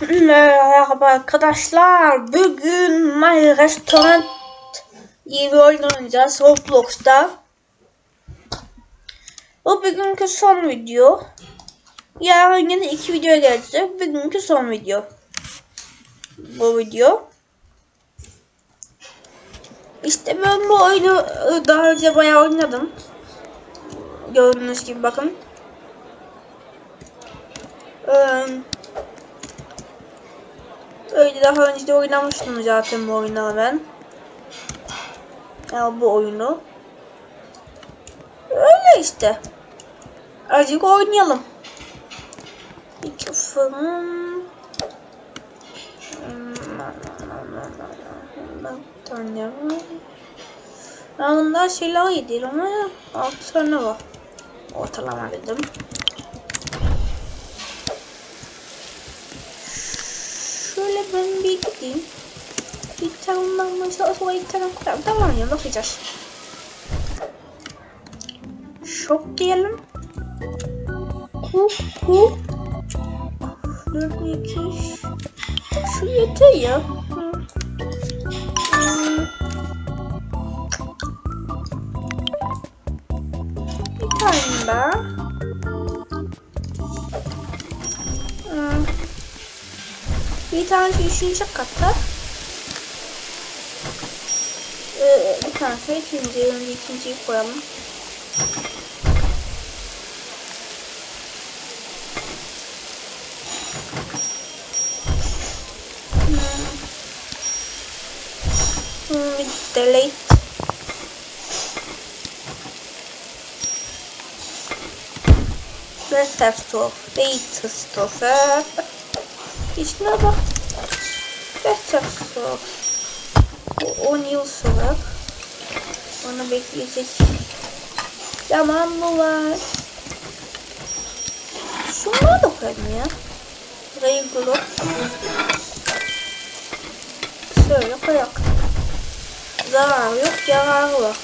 Merhaba arkadaşlar. Bugün My Restaurant diye bir oyun oynayacağız Roblox'ta. Bu bugünkü son video. Yarın yine iki video gelecek. Bugünkü son video. Bu video. İşte ben bu oyunu daha önce bayağı oynadım. Gördüğünüz gibi bakın. Ee, Öyle daha önce de oynamıştım zaten bu oyunu ben. Ya bu oyunu. Öyle işte. Azıcık oynayalım. İki fırın. tane var. Ben bundan iyi değil ama altı tane var. Ortalama dedim. Şöyle ben bir gideyim. Bir tane mesela sonra iki tane koyalım. Tamam ya bakacağız. Şok diyelim. Ku ku. Dört iki. Şu yeter ya. Hı. Hmm. Bir tane daha. Bir tanesi üçüncü katta. Ee, bir tanesi ikinci, önce ikinciyi koyalım. Hmm. Hmm, delete. Westerstoff, Beiterstoff. İşine bak. Westerstoff. Bu 10 yıl sonra. Onu bekleyecek. Zaman mı var? Şunları da koyalım ya. Burayı grup. Şöyle koyak. Zarar yok, yararı var.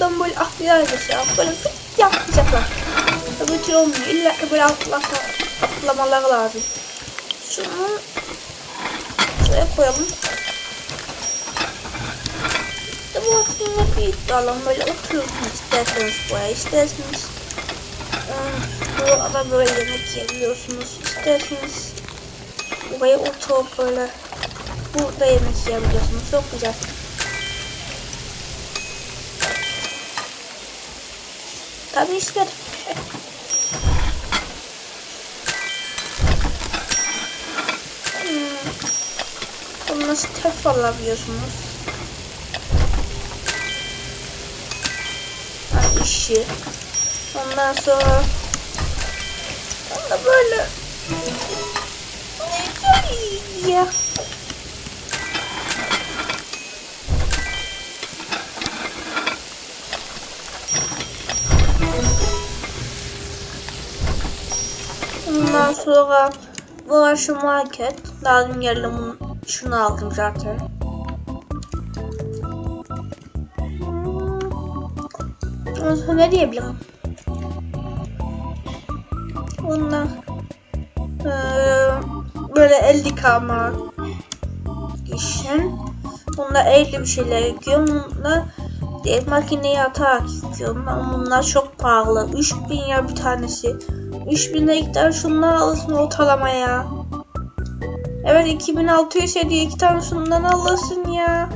Buradan böyle atlayacak ya. Böyle fıt yapacaklar. Öbür türlü olmuyor. İlla ki böyle atlama, atlamaları lazım. Şunu şuraya koyalım. İşte bu aslında bir alan böyle oturursunuz isterseniz buraya isterseniz burada böyle yemek yiyebiliyorsunuz isterseniz buraya oturup böyle burada yemek yiyebiliyorsunuz çok güzel. Tabii ister. Hmm. Bunu nasıl tef alabiliyorsunuz? Ha, işi. Ondan sonra onu da böyle Ay, ya. Sonra burası market. Lazım geldim şunu aldım zaten. Ondan ne diyebilirim? Ondan ee, böyle el yıkama için Bunda elde bir şeyler yıkıyorum. Bunda diğer makineyi atarak yıkıyorum. Ama bunlar çok pahalı. 3000 ya bir tanesi. 3000 ilk tane şundan alırsın ortalamaya. Evet 2600 hediye iki tane şundan alırsın ya.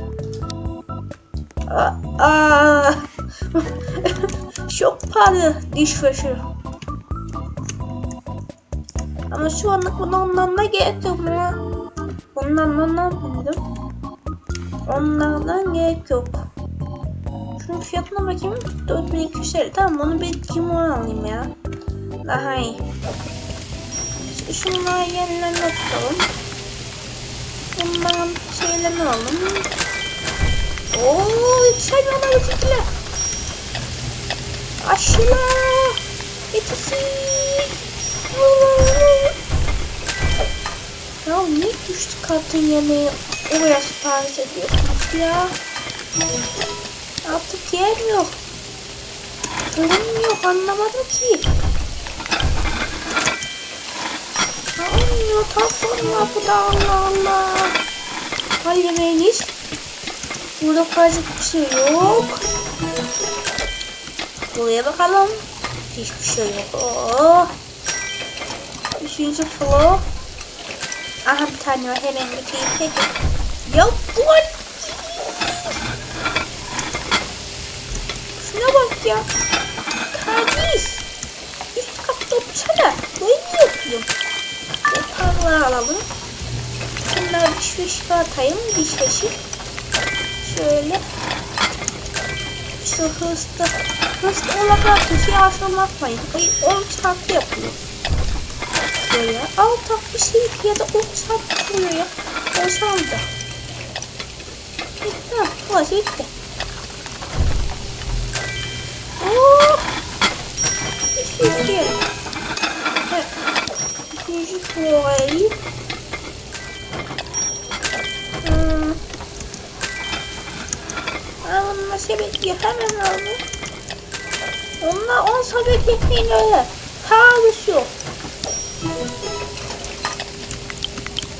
Aa, aa. çok pahalı dishwasher. Ama şu anlık buna ondan da gerek yok ama. Ondan da ne yapayım? Onlardan gerek yok. Şunun fiyatına bakayım. 4250. Tamam onu bir kim alayım ya. Daha iyi. Şunları yerlerine tutalım. Bundan şeylerini alalım. Ooo yetişemiyorlar bizimkiler. Aşıla. Yetişin. Ya niye düştü kartın yemeği oraya sipariş ediyorsunuz ya? Yer yok. Olmuyor anlamadım ki. Olmuyor tatlım bu da Allah Allah. Hadi yemeğiniz. Burada fazla bir şey yok. Buraya bakalım. Hiçbir şey yok. Oh. Üçüncü floor. Aha bir tane var hemen götüreyim. Hadi. Ya bu Şuna bak ya. Kardeş. Üst katta otursana. Böyle mi yapıyorum? Yatağını alalım. Bunlar bir şey atayım. Bir çeşit. Şöyle. Şu hızlı. Hızlı olarak bir şey aşılmakmayın. O 10 çarpı yapıyor. Böyle. Alt bir şey ya da 10 çarpı yapıyor ya. Boşaldı. Bitti. Burası bitti. Oh! Üçüncü tuvalet. Hmm. Alınma sebebi hemen alın. Onlar 10 sabit etmeyin öyle. Pahalısı yok.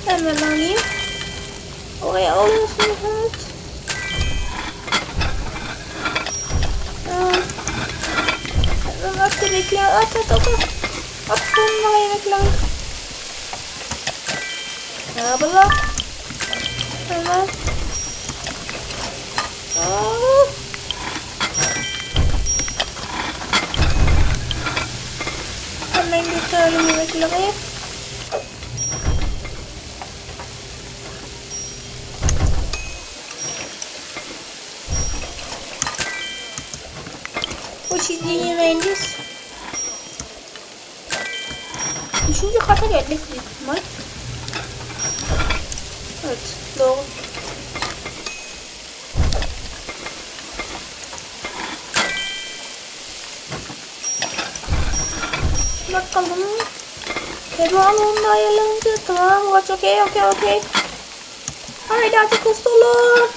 Hemen alayım. Oraya alıyorsunuz. Hmm. Hemen at yemekler. At at at. at. At bunlara yemekler. Merhabalar. Hemen. Aa. Hemen götürelim yemekleri. Bu sizin yemeğiniz. Üçüncü kata geldik büyük ihtimal. Evet, doğru. Bakalım. Tamam onu da ayarlanınca tamam. Watch okey okey okey. Haydi artık hızlı olur.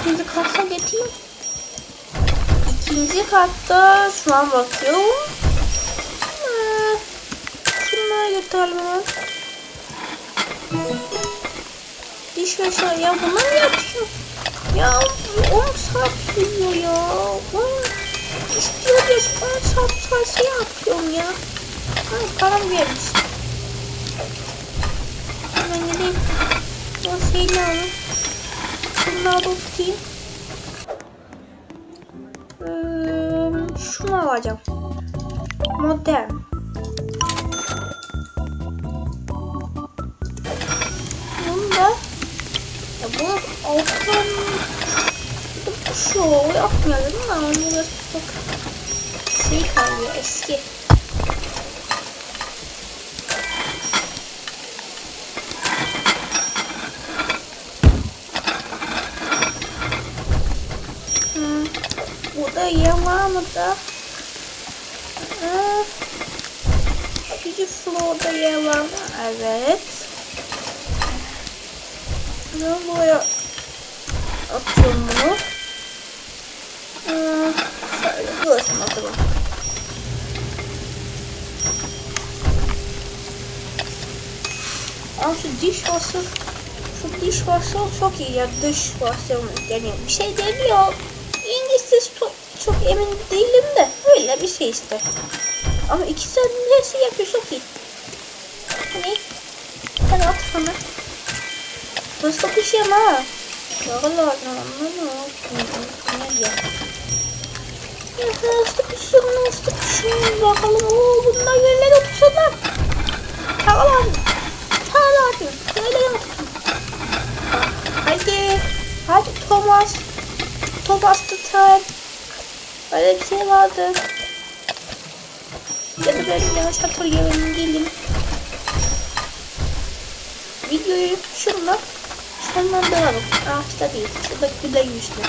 İkinci kata geçeyim. İkinci katta şu an bakıyorum. Hmm. Şunları götürelim ve şey ya bunu mu yapıyorsun? Ya 10 saat sürüyor ya. 10 istiyor diye 10 saat sayısı yapıyorum ya. Ay param vermiş. Hemen gideyim. O şeyini alayım. Bunları da tutayım. Hmm, şunu alacağım. Modern. Bunu alttan şu yapmayalım ama bunu çok şey kalıyor eski. Hmm, burada yer var mı da? Üçüncü floorda yer var? Evet. Ben buraya atıyorum bunu. Aa, şöyle burası bakalım. Aa, şu diş washer şu diş washer çok iyi ya dış washer yani bir şey demiyor. İngilizce çok, çok emin değilim de öyle bir şey işte. Ama ikisi neresi yapıyor çok iyi. Hani? Hadi at sana. Hızlı kuşuyum ha. Valla ne anlamı Ne ya? Ya hızlı kuşum, hızlı kuşum. Bakalım ooo bunlar yerlere otursunlar. Tamam. Tamam abi. Yerlere otursun. Hadi. Hadi Thomas. Thomas time. Öyle bir şey vardı. Ya da böyle yavaş hatırlıyorum değilim. Videoyu şunla sonlandıralım. Ağaçta değil. Şurada güle yüzlü.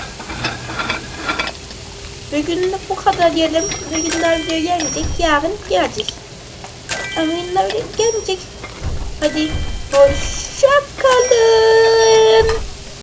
Bugünlük bu kadar diyelim. Bugünler video gelmeyecek. Yarın gelecek. Ama günler gelmeyecek. Hadi hoşça kalın.